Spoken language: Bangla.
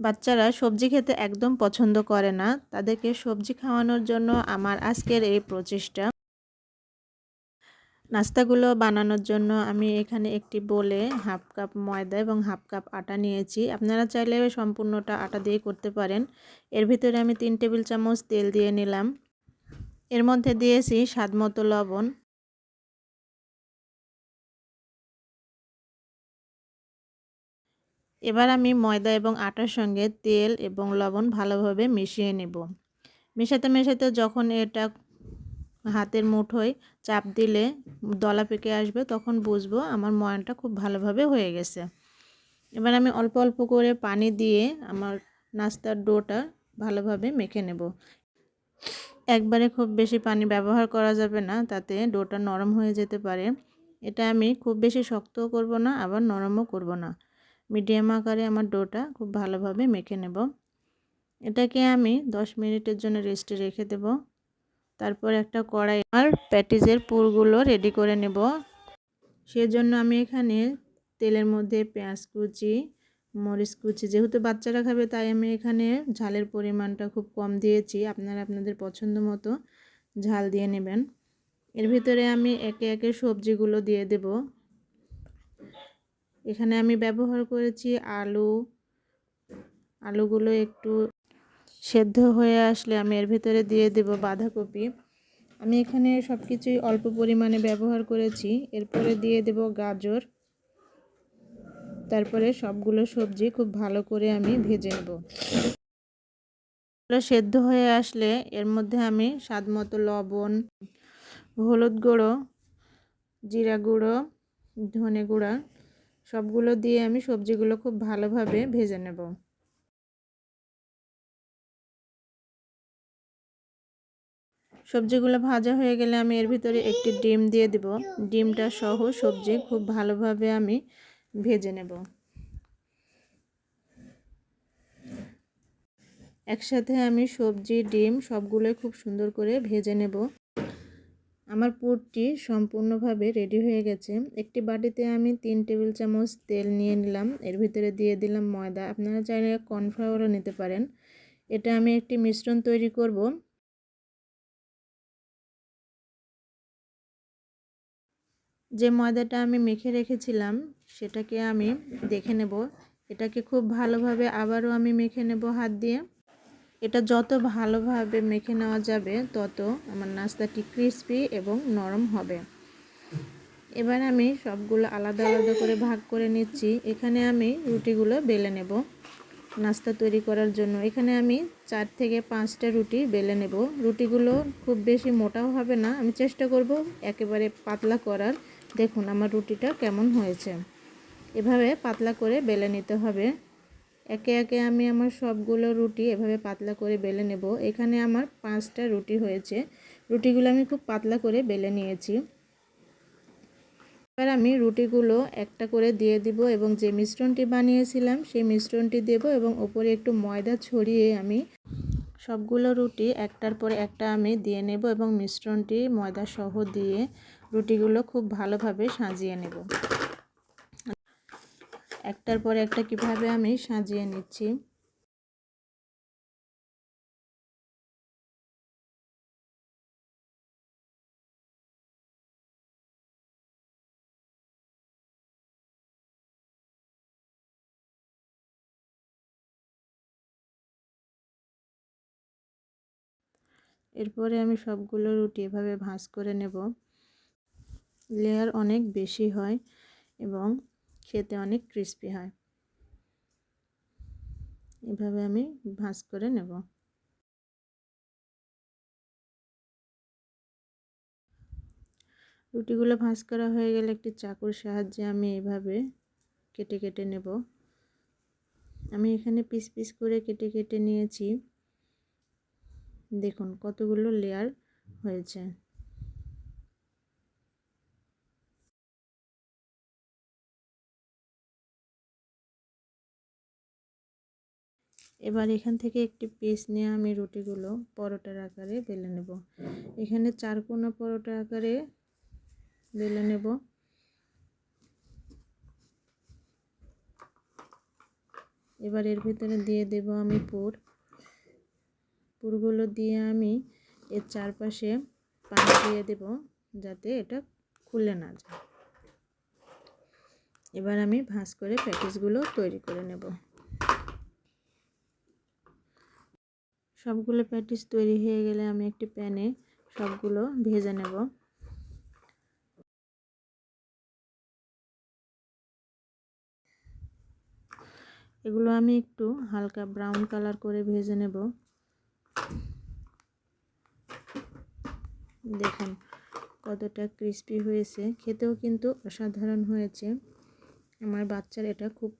বাচ্চারা সবজি খেতে একদম পছন্দ করে না। তাদেরকে সবজি খাওয়ানোর জন্য আমার আজকের এই প্রচেষ্টা। নাস্তাগুলো বানানোর জন্য আমি এখানে একটি বলে হাফ কাপ ময়দা এবং হাফ কাপ আটা নিয়েছি। আপনারা চাইলে সম্পূর্ণটা আটা দিয়ে করতে পারেন। এর ভিতরে আমি তিন টেবিল চামচ তেল দিয়ে নিলাম। এর মধ্যে দিয়েছি স্বাদ মতো লবণ। এবার আমি ময়দা এবং আটার সঙ্গে তেল এবং লবণ ভালোভাবে মিশিয়ে নেব। মেশাতে মেশাতে যখন এটা হাতের মুঠোয় চাপ দিলে দলা পেকে আসবে, তখন বুঝব আমার ময়ানটা খুব ভালোভাবে হয়ে গেছে। এবার আমি অল্প অল্প করে পানি দিয়ে আমার নাস্তার ডোটা ভালোভাবে মেখে নেব। একবারে খুব বেশি পানি ব্যবহার করা যাবে না, তাতে ডোটা নরম হয়ে যেতে পারে। এটা আমি খুব বেশি শক্তও করব না, আবার নরমও করব না। মিডিয়াম আকারে আমার ডোটা খুব ভালোভাবে মেখে নেব। এটাকে আমি 10 মিনিটের জন্য রেস্টে রেখে দেব। তারপর একটা কড়াই আর প্যাটিসের পুরগুলো রেডি করে নেব। সেজন্য আমি এখানে তেলের মধ্যে পেঁয়াজ কুচি, মরিচ কুচি, যেহেতু বাচ্চারা খাবে তাই আমি এখানে ঝালের পরিমাণটা খুব কম দিয়েছি। আপনারা আপনাদের পছন্দ মতো ঝাল দিয়ে নেবেন। এর ভিতরে আমি একে একে সবজিগুলো দিয়ে দেব। এখানে আমি ব্যবহার করেছি আলু। আলুগুলো একটু সেদ্ধ হয়ে আসলে আমি এর ভিতরে দিয়ে দেব বাঁধাকপি। আমি এখানে সব কিছুই অল্প পরিমাণে ব্যবহার করেছি। এরপরে দিয়ে দেব গাজর। তারপরে সবগুলো সবজি খুব ভালো করে আমি ভেজে নেব। সেদ্ধ হয়ে আসলে এর মধ্যে আমি স্বাদ মতো লবণ, হলুদ গুঁড়ো, জিরা গুঁড়ো, ধনে গুঁড়া সবগুলো দিয়ে আমি সবজিগুলো খুব ভালোভাবে ভেজে নেব। সবজিগুলো ভাজা হয়ে গেলে আমি এর ভিতরে একটি ডিম দিয়ে দেব। ডিমটা সহ সবজি খুব ভালোভাবে আমি ভেজে নেব। একসাথে আমি সবজি, ডিম সবগুলোই খুব সুন্দর করে ভেজে নেব। আমার পুরটি সম্পূর্ণভাবে রেডি হয়ে গেছে। একটি বাটিতে আমি তিন টেবিল চামচ তেল নিয়ে নিলাম। এর ভিতরে দিয়ে দিলাম ময়দা। আপনারা চাইলে কর্নফ্লাওয়ারও নিতে পারেন। এটা আমি একটি মিশ্রণ তৈরি করব। যে ময়দাটা আমি মেখে রেখেছিলাম, সেটাকে আমি দেখে নেব। এটাকে খুব ভালোভাবে আবারও আমি মেখে নেব হাত দিয়ে। এটা যত ভালোভাবে মেখে নেওয়া যাবে, তত আমার নাস্তাটি ক্রিস্পি এবং নরম হবে। এবার আমি সবগুলো আলাদা আলাদা করে ভাগ করে নিচ্ছি। এখানে আমি রুটিগুলো বেলে নেব নাস্তা তৈরি করার জন্য। এখানে আমি চার থেকে পাঁচটা রুটি বেলে নেব। রুটিগুলো খুব বেশি মোটাও হবে না, আমি চেষ্টা করব একেবারে পাতলা করার। দেখুন আমার রুটিটা কেমন হয়েছে। এভাবে পাতলা করে বেলে নিতে হবে। একে একে আমি আমার সবগুলো রুটি এভাবে পাতলা করে বেলে নেব। এখানে আমার পাঁচটা রুটি হয়েছে। রুটিগুলো আমি খুব পাতলা করে বেলে নিয়েছি। এবার আমি রুটিগুলো একটা করে দিয়ে দিব এবং যে মিশ্রণটি বানিয়েছিলাম সেই মিশ্রণটি দেব এবং ওপরে একটু ময়দা ছড়িয়ে আমি সবগুলো রুটি একটার পর একটা আমি দিয়ে নেব এবং মিশ্রণটি ময়দা সহ দিয়ে রুটিগুলো খুব ভালোভাবে সাজিয়ে নেব। একটার পর একটা কীভাবে আমি সাজিয়ে নিচ্ছি? এরপরে আমি সবগুলো রুটি এভাবে ভাঁজ করে নেব। লেয়ার অনেক বেশি হয় এবং খেতে অনেক ক্রিস্পি হয়। এভাবে আমি ভাঁজ করে নেব। রুটিগুলো ভাঁজ করা হয়ে গেলে একটি চাকুর সাহায্যে আমি এভাবে কেটে কেটে নেব। আমি এখানে পিস পিস করে কেটে কেটে নিয়েছি। দেখুন কতগুলো লেয়ার হয়েছে। এবার এখান থেকে একটি পিস নিয়ে আমি রুটিগুলো পরোটার আকারে বেলে নেব। এখানে চার কোনা পরোটা আকারে বেলে নেব। এবার এর ভিতরে দিয়ে দেব আমি পুর। পুরগুলো দিয়ে আমি এর চারপাশে পানি দিয়ে দেব যাতে এটা খুলে না যায়। এবার আমি ভাঁজ করে প্যাটিসগুলো তৈরি করে নেব। সবগুলো প্যাটিস তৈরি হয়ে গেলে আমি একটি প্যানে সবগুলো ভেজে নেব। এগুলো আমি একটু হালকা ব্রাউন কালার করে ভেজে নেব। দেখুন, কতটা ক্রিস্পি হয়েছে। খেতেও কিন্তু অসাধারণ হয়েছে। আমার বাচ্চার এটা খুব